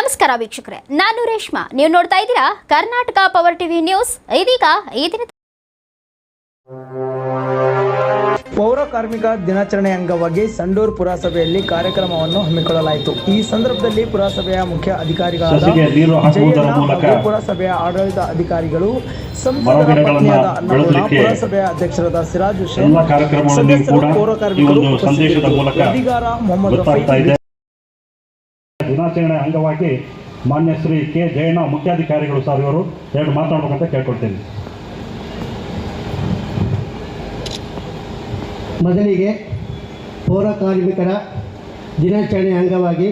ನಮಸ್ಕಾರ ವೀಕ್ಷಕರೇ ನಾನು ರೇಷ್ಮಾ. ನೀವು ನೋಡ್ತಾ ಇದ್ದೀರಾ ಕರ್ನಾಟಕ ಪವರ್ ಟಿವಿ ನ್ಯೂಸ್ ಇದೀಗ ಈ ದಿನ ಪೌರ ಕಾರ್ಮಿಕ ದಿನಾಚರಣೆ ಅಂಗವಾಗಿ ಸಂಡೂರು ಪುರಸಭೆಯಲ್ಲಿ ಕಾರ್ಯಕ್ರಮವನ್ನು ಹಮ್ಮಿಕೊಳ್ಳಲಾಯಿತು. ಈ ಸಂದರ್ಭದಲ್ಲಿ ಪುರಸಭೆಯ ಮುಖ್ಯ ಅಧಿಕಾರಿಗಳಾದ ಹಾಗೂ ಪುರಸಭೆಯ ಆಡಳಿತ ಅಧಿಕಾರಿಗಳು ಸಂಸದರ ಮರಗಿಡಗಳನ್ನ ಪತ್ನಿಯಾದ ಅನ್ನಪೂರ್ಣ ಪುರಸಭೆಯ ಅಧ್ಯಕ್ಷರಾದ ಸಿರಾಜ್ ಹುಸೇನ್ ಸದಸ್ಯರು ಪೌರ ಈ ಕಾರ್ಮಿಕರು ಅಧಿಕಾರ ಸಂದೇಶದ ಮೂಲಕ ಮೊಹಮ್ಮದ್ ಗೊತ್ತಾಗ್ತಾ ರಫೀಕ್ ಇದೆ. ದಿನಾಚರಣೆ ಅಂಗವಾಗಿ ಮಾನ್ಯ ಶ್ರೀ ಕೆ ಜಯಣ್ಣ ಮುಖ್ಯಾಧಿಕಾರಿಗಳು ಸರ್ ಇವರು ಎರಡು ಮಾತಾಡ್ಬೇಕಂತ ಕೇಳ್ಕೊಳ್ತೀನಿ. ಮೊದಲಿಗೆ ಪೌರ ಕಾರ್ಮಿಕರ ದಿನಾಚರಣೆ ಅಂಗವಾಗಿ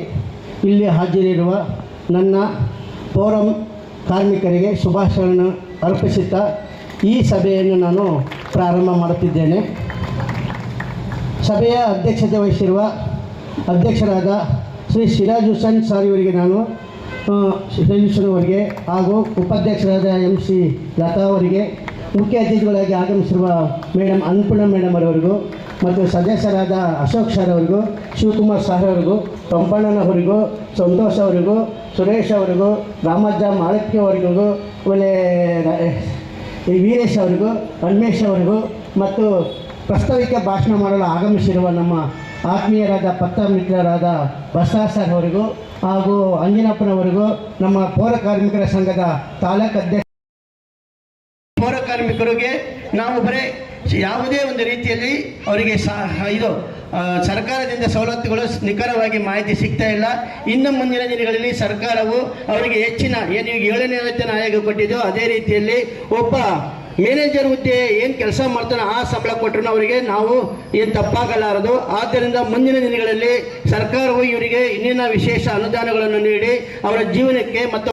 ಇಲ್ಲಿ ಹಾಜರಿರುವ ನನ್ನ ಪೌರ ಕಾರ್ಮಿಕರಿಗೆ ಶುಭಾಶಯಗಳನ್ನು ಅರ್ಪಿಸುತ್ತಾ ಈ ಸಭೆಯನ್ನು ನಾನು ಪ್ರಾರಂಭ ಮಾಡುತ್ತಿದ್ದೇನೆ. ಸಭೆಯ ಅಧ್ಯಕ್ಷತೆ ವಹಿಸಿರುವ ಅಧ್ಯಕ್ಷರಾದ ಶ್ರೀ ಸಿರಾಜ್ ಹುಸೇನ್ ಸರ್ ಇವರಿಗೆ ನಾನು ಅವರಿಗೆ ಹಾಗೂ ಉಪಾಧ್ಯಕ್ಷರಾದ ಎಂ ಸಿ ಲತಾ ಅವರಿಗೆ, ಮುಖ್ಯ ಅತಿಥಿಗಳಾಗಿ ಆಗಮಿಸಿರುವ ಮೇಡಮ್ ಅನ್ನಪೂರ್ಣ ಮೇಡಮ್ ಅವರಿಗೂ ಮತ್ತು ಸದಸ್ಯರಾದ ಅಶೋಕ್ ಸರ್ ಅವರಿಗೂ, ಶಿವಕುಮಾರ್ ಸರ್ ಅವರಿಗೂ ಪಂಪಣ್ಣನವರಿಗೂ ಸಂತೋಷ್ ಅವರಿಗೂ, ಸುರೇಶ್ ಅವರಿಗೂ, ರಾಮಜ್ಜ ಮಾಳಕ್ಕೆ ಅವರಿಗೂ, ಆಮೇಲೆ ವೀರೇಶ್ ಅವರಿಗೂ, ರಮೇಶ್ ಅವರಿಗೂ ಮತ್ತು ಪ್ರಸ್ತಾವಿಕ ಭಾಷಣ ಮಾಡಲು ಆಗಮಿಸಿರುವ ನಮ್ಮ ಆತ್ಮೀಯರಾದ ಪತ್ರ ಮಿತ್ರರಾದ ಬಸವ ಸರ್ ಅವರಿಗೂ ಹಾಗೂ ಅಂಜನಪ್ಪನವರಿಗೂ ನಮ್ಮ ಪೌರ ಕಾರ್ಮಿಕರ ಸಂಘದ ತಾಲೂಕು ಅಧ್ಯಕ್ಷ ಪೌರ ಕಾರ್ಮಿಕರಿಗೆ ನಾವು ಬರೀ ಯಾವುದೇ ಒಂದು ರೀತಿಯಲ್ಲಿ ಅವರಿಗೆ ಇದು ಸರ್ಕಾರದಿಂದ ಸವಲತ್ತುಗಳು ನಿಖರವಾಗಿ ಮಾಹಿತಿ ಸಿಗ್ತಾ ಇಲ್ಲ. ಇನ್ನು ಮುಂದಿನ ದಿನಗಳಲ್ಲಿ ಸರ್ಕಾರವು ಅವರಿಗೆ ಹೆಚ್ಚಿನ ಏನು ಏಳನೇ ಆಯೋಗ ಕೊಟ್ಟಿದ್ದೋ, ಅದೇ ರೀತಿಯಲ್ಲಿ ಒಬ್ಬ ಮ್ಯಾನೇಜರ್ ಹುದ್ದೆ ಏನು ಕೆಲಸ ಮಾಡ್ತಾನೆ ಆ ಸಂಬಳ ಕೊಟ್ಟರು ಅವರಿಗೆ ನಾವು ಏನು ತಪ್ಪಾಗಲಾರದು. ಆದ್ದರಿಂದ ಮುಂದಿನ ದಿನಗಳಲ್ಲಿ ಸರ್ಕಾರವು ಇವರಿಗೆ ಇನ್ನಿನ ವಿಶೇಷ ಅನುದಾನಗಳನ್ನು ನೀಡಿ ಅವರ ಜೀವನಕ್ಕೆ ಮತ್ತು